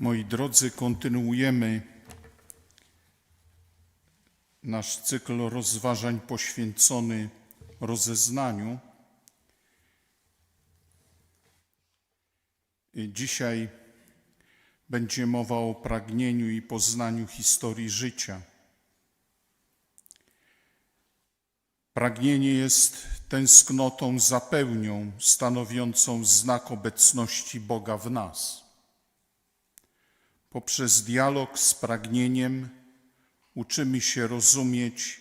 Moi drodzy, kontynuujemy nasz cykl rozważań poświęcony rozeznaniu. Dzisiaj będzie mowa o pragnieniu i poznaniu historii życia. Pragnienie jest tęsknotą za pełnią, stanowiącą znak obecności Boga w nas. Poprzez dialog z pragnieniem uczymy się rozumieć,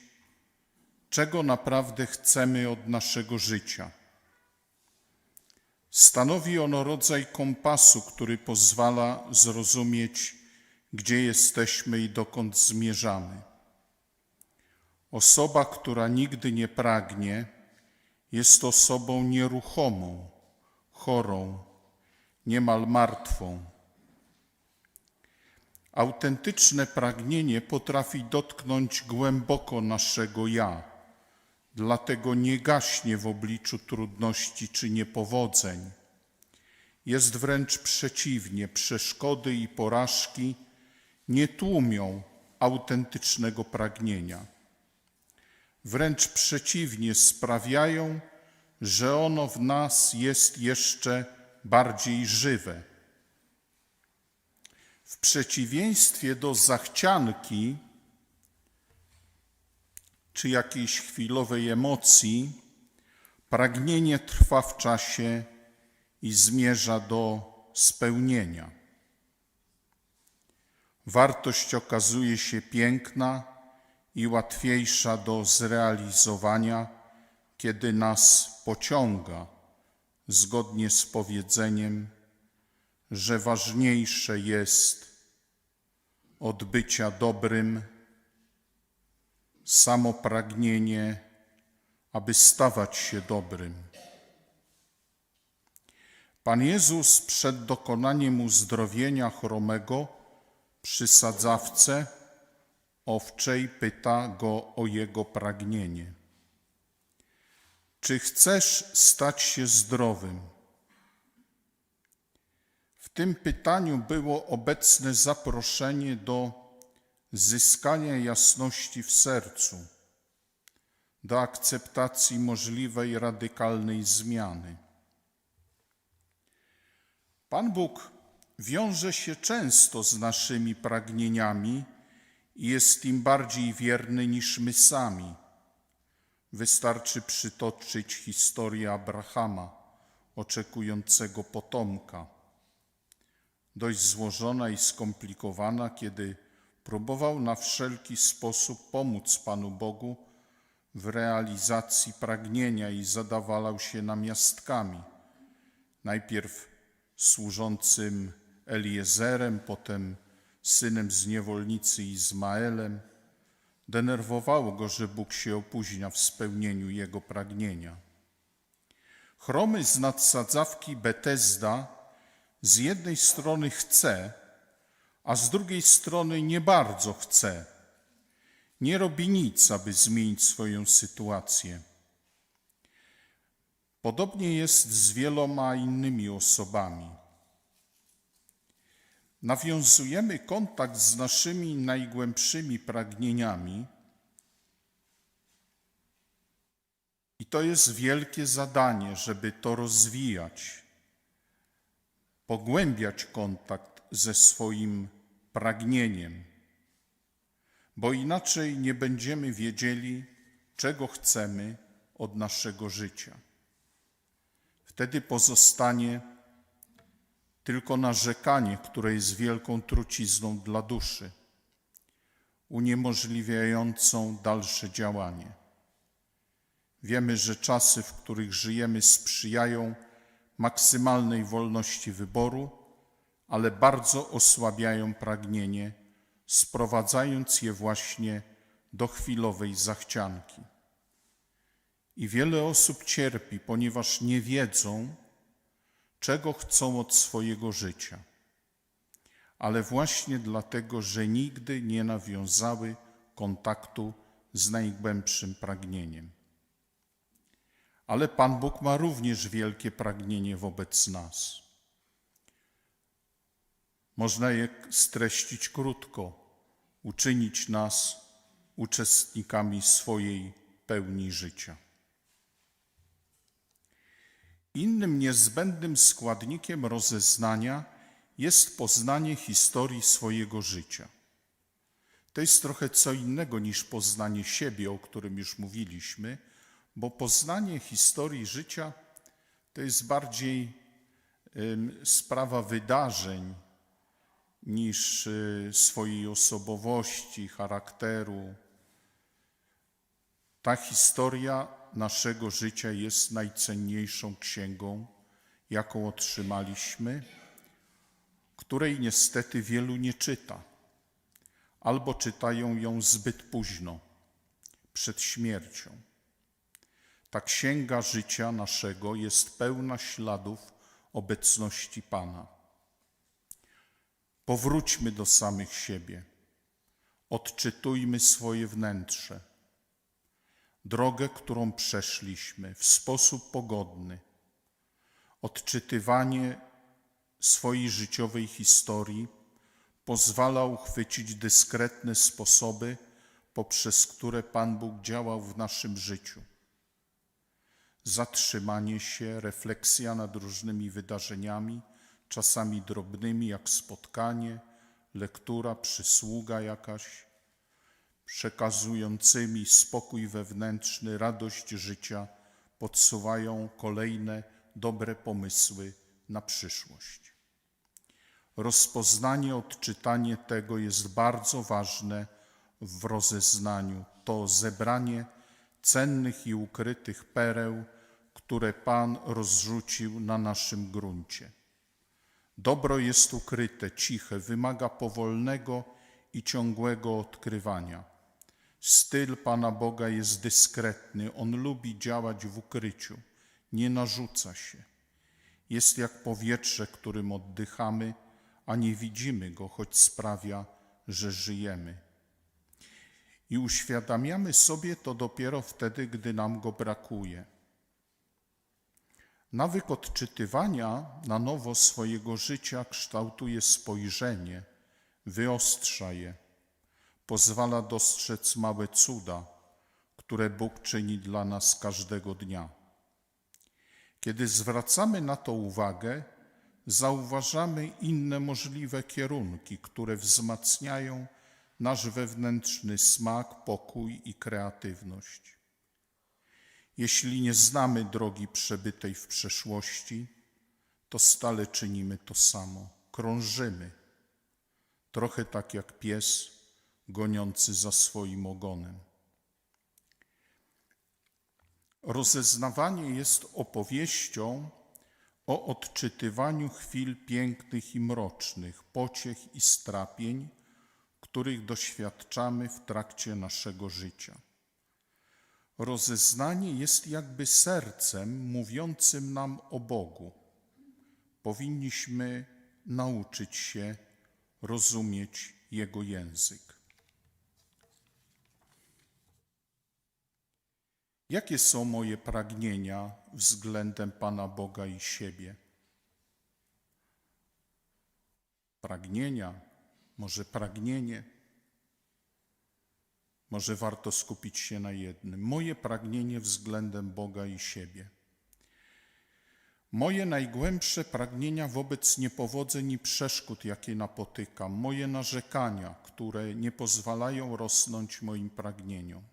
czego naprawdę chcemy od naszego życia. Stanowi ono rodzaj kompasu, który pozwala zrozumieć, gdzie jesteśmy i dokąd zmierzamy. Osoba, która nigdy nie pragnie, jest osobą nieruchomą, chorą, niemal martwą. Autentyczne pragnienie potrafi dotknąć głęboko naszego ja, dlatego nie gaśnie w obliczu trudności czy niepowodzeń. Jest wręcz przeciwnie, przeszkody i porażki nie tłumią autentycznego pragnienia. Wręcz przeciwnie, sprawiają, że ono w nas jest jeszcze bardziej żywe. W przeciwieństwie do zachcianki czy jakiejś chwilowej emocji, pragnienie trwa w czasie i zmierza do spełnienia. Wartość okazuje się piękna i łatwiejsza do zrealizowania, kiedy nas pociąga, zgodnie z powiedzeniem, że ważniejsze jest od bycia dobrym samo pragnienie, aby stawać się dobrym. Pan Jezus przed dokonaniem uzdrowienia chromego przy sadzawce owczej pyta go o jego pragnienie. Czy chcesz stać się zdrowym? W tym pytaniu było obecne zaproszenie do zyskania jasności w sercu, do akceptacji możliwej radykalnej zmiany. Pan Bóg wiąże się często z naszymi pragnieniami i jest im bardziej wierny niż my sami. Wystarczy przytoczyć historię Abrahama, oczekującego potomka. Dość złożona i skomplikowana, kiedy próbował na wszelki sposób pomóc Panu Bogu w realizacji pragnienia i zadawalał się namiastkami. Najpierw służącym Eliezerem, potem synem z niewolnicy Izmaelem. Denerwowało go, że Bóg się opóźnia w spełnieniu jego pragnienia. Chromy z nadsadzawki Betesda z jednej strony chce, a z drugiej strony nie bardzo chce. Nie robi nic, aby zmienić swoją sytuację. Podobnie jest z wieloma innymi osobami. Nawiązujemy kontakt z naszymi najgłębszymi pragnieniami, i to jest wielkie zadanie, żeby to rozwijać, pogłębiać kontakt ze swoim pragnieniem, bo inaczej nie będziemy wiedzieli, czego chcemy od naszego życia. Wtedy pozostanie tylko narzekanie, które jest wielką trucizną dla duszy, uniemożliwiającą dalsze działanie. Wiemy, że czasy, w których żyjemy, sprzyjają maksymalnej wolności wyboru, ale bardzo osłabiają pragnienie, sprowadzając je właśnie do chwilowej zachcianki. I wiele osób cierpi, ponieważ nie wiedzą, czego chcą od swojego życia, ale właśnie dlatego, że nigdy nie nawiązały kontaktu z najgłębszym pragnieniem. Ale Pan Bóg ma również wielkie pragnienie wobec nas. Można je streścić krótko, uczynić nas uczestnikami swojej pełni życia. Innym niezbędnym składnikiem rozeznania jest poznanie historii swojego życia. To jest trochę co innego niż poznanie siebie, o którym już mówiliśmy, bo poznanie historii życia to jest bardziej sprawa wydarzeń niż y, swojej osobowości, charakteru. Ta historia naszego życia jest najcenniejszą księgą, jaką otrzymaliśmy, której niestety wielu nie czyta, albo czytają ją zbyt późno, przed śmiercią. Ta księga życia naszego jest pełna śladów obecności Pana. Powróćmy do samych siebie, odczytujmy swoje wnętrze, drogę, którą przeszliśmy w sposób pogodny. Odczytywanie swojej życiowej historii pozwala uchwycić dyskretne sposoby, poprzez które Pan Bóg działał w naszym życiu zatrzymanie się, refleksja nad różnymi wydarzeniami, czasami drobnymi jak spotkanie, lektura, przysługa jakaś, przekazującymi spokój wewnętrzny, radość życia, podsuwają kolejne dobre pomysły na przyszłość. Rozpoznanie, odczytanie tego jest bardzo ważne w rozeznaniu. To zebranie cennych i ukrytych pereł, które Pan rozrzucił na naszym gruncie. Dobro jest ukryte, ciche, wymaga powolnego i ciągłego odkrywania. Styl Pana Boga jest dyskretny, On lubi działać w ukryciu, nie narzuca się. Jest jak powietrze, którym oddychamy, a nie widzimy go, choć sprawia, że żyjemy. I uświadamiamy sobie to dopiero wtedy, gdy nam go brakuje. Nawyk odczytywania na nowo swojego życia kształtuje spojrzenie, wyostrza je, pozwala dostrzec małe cuda, które Bóg czyni dla nas każdego dnia. Kiedy zwracamy na to uwagę, zauważamy inne możliwe kierunki, które wzmacniają nasz wewnętrzny smak, pokój i kreatywność. Jeśli nie znamy drogi przebytej w przeszłości, to stale czynimy to samo. Krążymy, trochę tak jak pies goniący za swoim ogonem. Rozeznawanie jest opowieścią o odczytywaniu chwil pięknych i mrocznych, pociech i strapień, których doświadczamy w trakcie naszego życia. Rozeznanie jest jakby sercem mówiącym nam o Bogu. Powinniśmy nauczyć się rozumieć Jego język. Jakie są moje pragnienia względem Pana Boga i siebie? Pragnienia, może pragnienie może warto skupić się na jednym. Moje pragnienie względem Boga i siebie. Moje najgłębsze pragnienia wobec niepowodzeń i przeszkód, jakie napotykam, moje narzekania, które nie pozwalają rosnąć moim pragnieniom.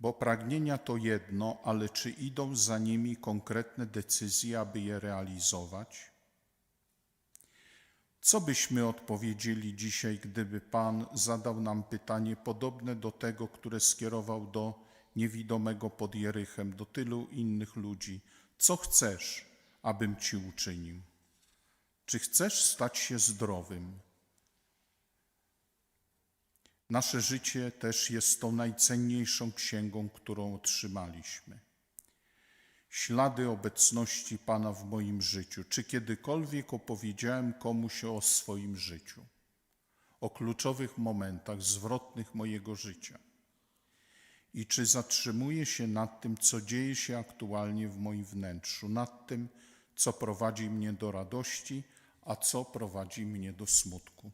Bo pragnienia to jedno, ale czy idą za nimi konkretne decyzje, aby je realizować? Co byśmy odpowiedzieli dzisiaj, gdyby Pan zadał nam pytanie podobne do tego, które skierował do niewidomego pod Jerychem, do tylu innych ludzi? Co chcesz, abym ci uczynił? Czy chcesz stać się zdrowym? Nasze życie też jest tą najcenniejszą księgą, którą otrzymaliśmy ślady obecności Pana w moim życiu? Czy kiedykolwiek opowiedziałem komuś o swoim życiu, o kluczowych momentach zwrotnych mojego życia? I czy zatrzymuję się nad tym, co dzieje się aktualnie w moim wnętrzu, nad tym, co prowadzi mnie do radości, a co prowadzi mnie do smutku.